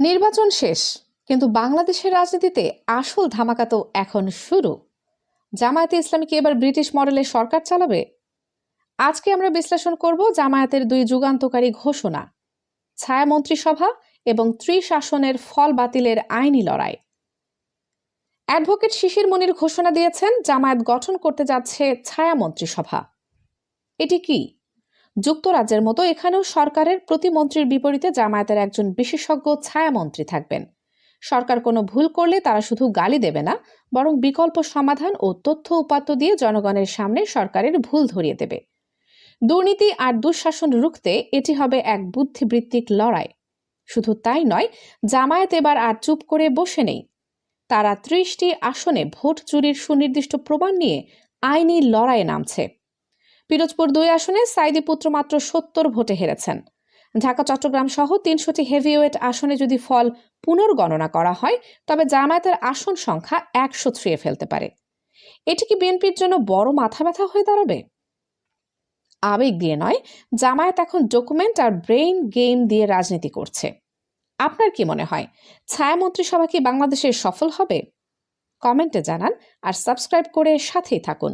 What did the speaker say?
নির্বাচন শেষ, কিন্তু বাংলাদেশের রাজনীতিতে আসল ধামাকা তো এখন শুরু। জামায়াতে ইসলামী কি এবার ব্রিটিশ মডেলে সরকার চালাবে? আজকে আমরা বিশ্লেষণ করব জামায়াতের দুই যুগান্তকারী ঘোষণা, ছায়া মন্ত্রিসভা এবং ত্রিশাসনের ফল বাতিলের আইনি লড়াই। অ্যাডভোকেট শিশির মনির ঘোষণা দিয়েছেন, জামায়াত গঠন করতে যাচ্ছে ছায়া মন্ত্রিসভা। এটি কি? যুক্তরাজ্যের মতো এখানেও সরকারের প্রতিমন্ত্রীর বিপরীতে জামায়াতের একজন বিশেষজ্ঞ ছায়ামন্ত্রী থাকবেন। সরকার কোনো ভুল করলে তারা শুধু গালি দেবে না, বরং বিকল্প সমাধান ও তথ্য উপাত্ত দিয়ে জনগণের সামনে সরকারের ভুল ধরিয়ে দেবে। দুর্নীতি আর দুঃশাসন রুখতে এটি হবে এক বুদ্ধিবৃত্তিক লড়াই। শুধু তাই নয়, জামায়াত এবার আর চুপ করে বসে নেই। তারা ত্রিশটি আসনে ভোট চুরির সুনির্দিষ্ট প্রমাণ নিয়ে আইনি লড়াইয়ে নামছে। পিরোজপুর দুই আসনে সাইদি পুত্র মাত্র সত্তর ভোটে হেরেছেন। ঢাকা, চট্টগ্রাম সহ তিনশোটি হেভিওয়েট আসনে যদি ফল পুনর্গণনা করা হয়, তবে জামায়াতের আসন সংখ্যা একশো ছুঁয়ে ফেলতে পারে। এটি কি বিএনপির জন্য বড় মাথা ব্যথা হয়ে দাঁড়াবে? আবেগ দিয়ে নয়, জামায়াত এখন ডকুমেন্ট আর ব্রেইন গেম দিয়ে রাজনীতি করছে। আপনার কি মনে হয়, ছায়া মন্ত্রিসভা কি বাংলাদেশের সফল হবে? কমেন্টে জানান আর সাবস্ক্রাইব করে সাথেই থাকুন।